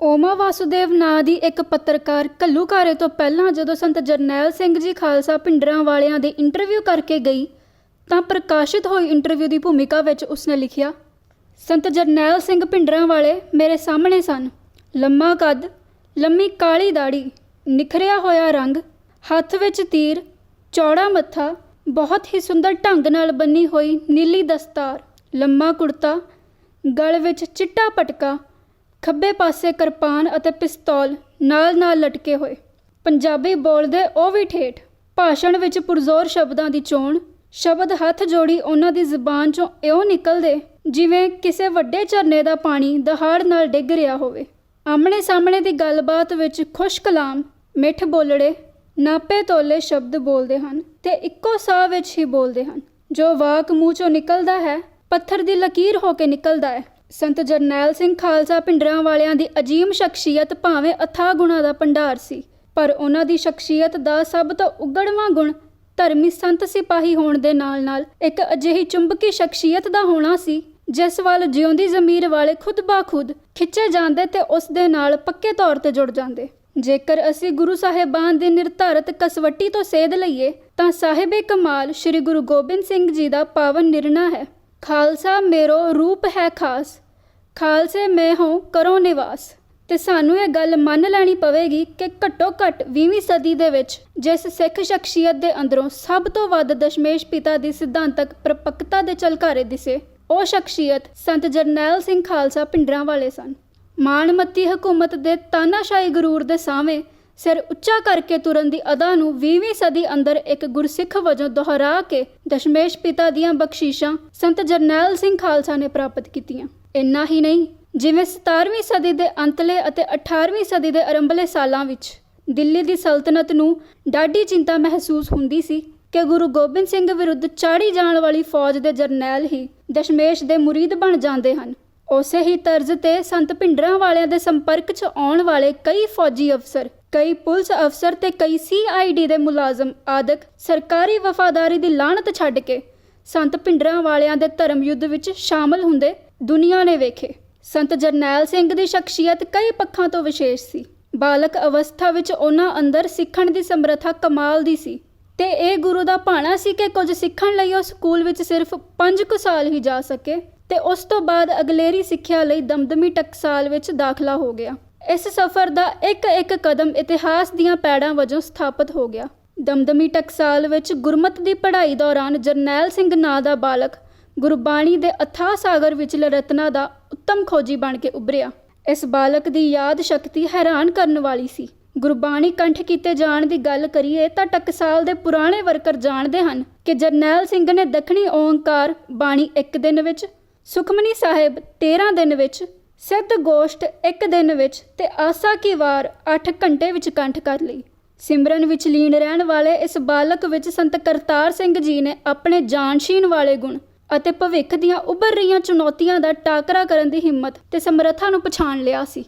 ਓਮਾ ਵਾਸੁਦੇਵ ਨਾਂ ਦੀ ਇੱਕ ਪੱਤਰਕਾਰ ਘੱਲੂਘਾਰੇ ਤੋਂ ਪਹਿਲਾਂ ਜਦੋਂ ਸੰਤ ਜਰਨੈਲ ਸਿੰਘ ਜੀ ਖਾਲਸਾ ਪਿੰਡਰਾਂ ਵਾਲਿਆਂ ਦੀ ਇੰਟਰਵਿਊ ਕਰਕੇ ਗਈ, ਤਾਂ ਪ੍ਰਕਾਸ਼ਿਤ ਹੋਈ ਇੰਟਰਵਿਊ ਦੀ ਭੂਮਿਕਾ ਵਿੱਚ ਉਸਨੇ ਲਿਖਿਆ, ਸੰਤ ਜਰਨੈਲ ਸਿੰਘ ਪਿੰਡਰਾਂ ਵਾਲੇ ਮੇਰੇ ਸਾਹਮਣੇ ਸਨ। ਲੰਮਾ ਕੱਦ, ਲੰਮੀ ਕਾਲੀ ਦਾੜੀ ਨਿਖਰਿਆ ਹੋਇਆ ਰੰਗ, ਹੱਥ ਵਿੱਚ ਤੀਰ, ਚੌੜਾ ਮੱਥਾ, ਬਹੁਤ ਹੀ ਸੁੰਦਰ ਢੰਗ ਨਾਲ ਬੰਨੀ ਹੋਈ ਨੀਲੀ ਦਸਤਾਰ, ਲੰਮਾ ਕੁੜਤਾ, ਗਲ ਵਿੱਚ ਚਿੱਟਾ ਪਟਕਾ ਖੱਬੇ ਪਾਸੇ ਕਿਰਪਾਨ ਅਤੇ ਪਿਸਤੌਲ ਨਾਲ-ਨਾਲ ਲਟਕੇ ਹੋਏ। ਪੰਜਾਬੀ ਬੋਲਦੇ ਉਹ ਵੀ ਠੇਠ। ਭਾਸ਼ਣ ਵਿੱਚ ਪੁਰਜ਼ੋਰ ਸ਼ਬਦਾਂ ਦੀ ਚੋਣ। ਸ਼ਬਦ ਹੱਥ ਜੋੜੀ ਉਹਨਾਂ ਦੀ ਜ਼ੁਬਾਨ ਚੋਂ ਇਉਂ ਨਿਕਲਦੇ, ਜਿਵੇਂ ਕਿਸੇ ਵੱਡੇ ਝਰਨੇ ਦਾ ਪਾਣੀ ਦਹਾੜ ਨਾਲ ਡਿੱਗ ਰਿਹਾ ਹੋਵੇ। ਆਮਣੇ ਸਾਹਮਣੇ ਦੀ ਗੱਲਬਾਤ ਵਿੱਚ ਖੁਸ਼ ਕਲਾਮ, ਮਿੱਠ ਬੋਲੜੇ, ਨਾਪੇ ਤੋਲੇ ਸ਼ਬਦ ਬੋਲਦੇ ਹਨ ਤੇ ਇੱਕੋ ਸਾਹ ਵਿੱਚ ਹੀ ਬੋਲਦੇ ਹਨ। ਜੋ ਵਾਕ ਮੂੰਹ ਚੋਂ ਨਿਕਲਦਾ ਹੈ, ਪੱਥਰ ਦੀ ਲਕੀਰ ਹੋ ਕੇ ਨਿਕਲਦਾ ਹੈ। ਸੰਤ ਜਰਨੈਲ ਸਿੰਘ ਖਾਲਸਾ ਪਿੰਡਰਾਂ ਵਾਲਿਆਂ ਦੀ ਅਜੀਮ ਸ਼ਖਸੀਅਤ ਭਾਵੇਂ ਅਥਾਹ ਗੁਣਾਂ ਦਾ ਭੰਡਾਰ ਸੀ, ਪਰ ਉਹਨਾਂ ਦੀ ਸ਼ਖਸੀਅਤ ਦਾ ਸਭ ਤੋਂ ਉਗੜਵਾਂ ਗੁਣ ਧਰਮੀ ਸੰਤ ਸਿਪਾਹੀ ਹੋਣ ਦੇ ਨਾਲ-ਨਾਲ ਇੱਕ ਅਜਿਹੀ ਚੁੰਬਕੀ ਸ਼ਖਸੀਅਤ ਦਾ ਹੋਣਾ ਸੀ, ਜਿਸ ਵੱਲ ਜਿਉਂਦੀ ਜ਼ਮੀਰ ਵਾਲੇ ਖੁਦ ਬਾਖੁਦ ਖਿੱਚੇ ਜਾਂਦੇ ਤੇ ਉਸ ਦੇ ਨਾਲ ਪੱਕੇ ਤੌਰ ਤੇ ਜੁੜ ਜਾਂਦੇ। ਜੇਕਰ ਅਸੀਂ ਗੁਰੂ ਸਾਹਿਬਾਨ ਦੇ ਨਿਰਧਾਰਤ ਕਸਵੱਟੀ ਤੋਂ ਸੇਧ ਲਈਏ, ਤਾਂ ਸਾਹਿਬੇ ਕਮਾਲ ਸ੍ਰੀ ਗੁਰੂ ਗੋਬਿੰਦ ਸਿੰਘ ਜੀ ਦਾ ਪਾਵਨ ਨਿਰਣਾ ਹੈ। ਖਾਲਸਾ ਮੇਰੋ ਰੂਪ ਹੈ ਖਾਸ। ਖਾਲਸੇ ਮੈਂ ਹਾਂ ਕਰੋ ਨਿਵਾਸ। ਤੇ ਸਾਨੂੰ ਇਹ ਗੱਲ ਮੰਨ ਲੈਣੀ ਪਵੇਗੀ ਕਿ ਘੱਟੋ ਘੱਟ 20ਵੀਂ ਸਦੀ ਦੇ ਵਿੱਚ ਜਿਸ ਸਿੱਖ ਸ਼ਖਸੀਅਤ ਦੇ ਅੰਦਰੋਂ ਸਭ ਤੋਂ ਵੱਧ ਦਸ਼ਮੇਸ਼ ਪਿਤਾ ਦੀ ਸਿਧਾਂਤਕ ਪ੍ਰਪੱਕਤਾ ਦੇ ਚਲਕਾਰੇ ਦਿਸੇ, ਉਹ ਸ਼ਖਸੀਅਤ ਸੰਤ ਜਰਨੈਲ ਸਿੰਘ ਖਾਲਸਾ ਪਿੰਡਰਾਂ ਵਾਲੇ ਸਨ। ਮਾਣਮੱਤੀ ਹਕੂਮਤ ਦੇ ਤਾਨਾਸ਼ਾਹੀ ਗਰੂਰ ਦੇ ਸਾਹਵੇਂ ਸਿਰ ਉੱਚਾ ਕਰਕੇ ਤੁਰਨ ਦੀ ਅਦਾ ਨੂੰ 20ਵੀਂ ਸਦੀ ਅੰਦਰ ਇੱਕ ਗੁਰਸਿੱਖ ਵਜੋਂ ਦੁਹਰਾ ਕੇ ਦਸ਼ਮੇਸ਼ ਪਿਤਾ ਦੀਆਂ ਬਖਸ਼ੀਸ਼ਾਂ ਸੰਤ ਜਰਨੈਲ ਸਿੰਘ ਖਾਲਸਾ ਨੇ ਪ੍ਰਾਪਤ ਕੀਤੀਆਂ। ਇੰਨਾ ਹੀ ਨਹੀਂ, ਜਿਵੇਂ 17ਵੀਂ ਸਦੀ ਦੇ ਅੰਤਲੇ ਅਤੇ 18ਵੀਂ ਸਦੀ ਦੇ ਆਰੰਭਲੇ ਸਾਲਾਂ ਵਿੱਚ ਦਿੱਲੀ ਦੀ ਸਲਤਨਤ ਨੂੰ ਡਾਢੀ ਚਿੰਤਾ ਮਹਿਸੂਸ ਹੁੰਦੀ ਸੀ ਕਿ ਗੁਰੂ ਗੋਬਿੰਦ ਸਿੰਘ ਵਿਰੁੱਧ ਚਾੜੀ ਜਾਣ ਵਾਲੀ ਫੌਜ ਦੇ ਜਰਨੈਲ ਹੀ ਦਸ਼ਮੇਸ਼ ਦੇ ਮੁਰੀਦ ਬਣ ਜਾਂਦੇ ਹਨ। ਉਸੇ ਹੀ ਤਰਜ਼ ਤੇ ਸੰਤ ਭਿੰਡਰਾਂ ਵਾਲਿਆਂ ਦੇ ਸੰਪਰਕ 'ਚ ਆਉਣ ਵਾਲੇ ਕਈ ਫੌਜੀ ਅਫਸਰ ਕਈ ਪੁਲਿਸ ਅਫਸਰ ਤੇ ਕਈ ਸੀਆਈਡੀ ਦੇ ਮੁਲਾਜ਼ਮ ਆਦਿਕ ਸਰਕਾਰੀ ਵਫਾਦਾਰੀ ਦੀ ਲਾਹਣਤ ਛੱਡ ਕੇ ਸੰਤ ਭਿੰਡਰਾਂ ਵਾਲਿਆਂ ਦੇ ਧਰਮ ਯੁੱਧ ਵਿੱਚ ਸ਼ਾਮਲ ਹੁੰਦੇ ਦੁਨੀਆ ਨੇ ਵੇਖੇ। ਸੰਤ ਜਰਨੈਲ ਸਿੰਘ ਦੀ ਸ਼ਖਸੀਅਤ ਕਈ ਪੱਖਾਂ ਤੋਂ ਵਿਸ਼ੇਸ਼ ਸੀ। ਬਾਲਕ ਅਵਸਥਾ ਵਿੱਚ ਉਹਨਾਂ ਅੰਦਰ ਸਿੱਖਣ ਦੀ ਸਮਰੱਥਾ ਕਮਾਲ ਦੀ ਸੀ ਤੇ ਇਹ ਗੁਰੂ ਦਾ ਭਾਣਾ ਸੀ ਕਿ ਕੁਝ ਸਿੱਖਣ ਲਈ ਉਹ ਸਕੂਲ ਵਿੱਚ ਸਿਰਫ 5 ਕੁ ਸਾਲ ਹੀ ਜਾ ਸਕੇ ਤੇ ਉਸ ਤੋਂ ਬਾਅਦ ਅਗਲੇਰੀ ਸਿੱਖਿਆ ਲਈ ਦਮਦਮੀ ਟਕਸਾਲ ਵਿੱਚ ਦਾਖਲਾ ਹੋ ਗਿਆ। ਇਸ ਸਫ਼ਰ ਦਾ ਇੱਕ ਇੱਕ ਕਦਮ ਇਤਿਹਾਸ ਦੀਆਂ ਪੈੜਾਂ ਵਜੋਂ ਸਥਾਪਿਤ ਹੋ ਗਿਆ। ਦਮਦਮੀ ਟਕਸਾਲ ਵਿੱਚ ਗੁਰਮਤ ਦੀ ਪੜ੍ਹਾਈ ਦੌਰਾਨ ਜਰਨੈਲ ਸਿੰਘ ਨਾਂ ਦਾ ਬਾਲਕ ਗੁਰਬਾਣੀ ਦੇ ਅਥਾਹ ਸਾਗਰ ਵਿੱਚ ਰਤਨਾ ਦਾ ਉੱਤਮ ਖੋਜੀ ਬਣ ਕੇ ਉੱਭਰਿਆ। ਇਸ ਬਾਲਕ ਦੀ ਯਾਦ ਸ਼ਕਤੀ ਹੈਰਾਨ ਕਰਨ ਵਾਲੀ ਸੀ। ਗੁਰਬਾਣੀ ਕੰਠ ਕੀਤੇ ਜਾਣ ਦੀ ਗੱਲ ਕਰੀਏ ਤਾਂ ਟਕਸਾਲ ਦੇ ਪੁਰਾਣੇ ਵਰਕਰ ਜਾਣਦੇ ਹਨ ਕਿ ਜਰਨੈਲ ਸਿੰਘ ਨੇ ਦੱਖਣੀ ਓੰਕਾਰ ਬਾਣੀ ਇੱਕ ਦਿਨ ਵਿੱਚ, ਸੁਖਮਨੀ ਸਾਹਿਬ 13 ਦਿਨ ਵਿੱਚ ਸਿੱਧ ਗੋਸ਼ਟ ਇੱਕ ਦਿਨ ਵਿੱਚ ਤੇ ਆਸਾ ਕੀ ਵਾਰ 8 ਘੰਟੇ ਵਿੱਚ ਕੰਠ ਕਰ ਲਈ। ਸਿਮਰਨ ਵਿੱਚ ਲੀਨ ਰਹਿਣ ਵਾਲੇ ਇਸ ਬਾਲਕ ਵਿੱਚ ਸੰਤ ਕਰਤਾਰ ਸਿੰਘ ਜੀ ਨੇ ਆਪਣੇ ਜਾਣਸ਼ੀਨ ਵਾਲੇ ਗੁਣ ਅਤੇ ਭਵਿੱਖ ਦੀਆਂ ਉੱਭਰ ਰਹੀਆਂ ਚੁਣੌਤੀਆਂ ਦਾ ਟਾਕਰਾ ਕਰਨ ਦੀ ਹਿੰਮਤ ਤੇ ਸਮਰੱਥਾ ਨੂੰ ਪਛਾਣ ਲਿਆ ਸੀ।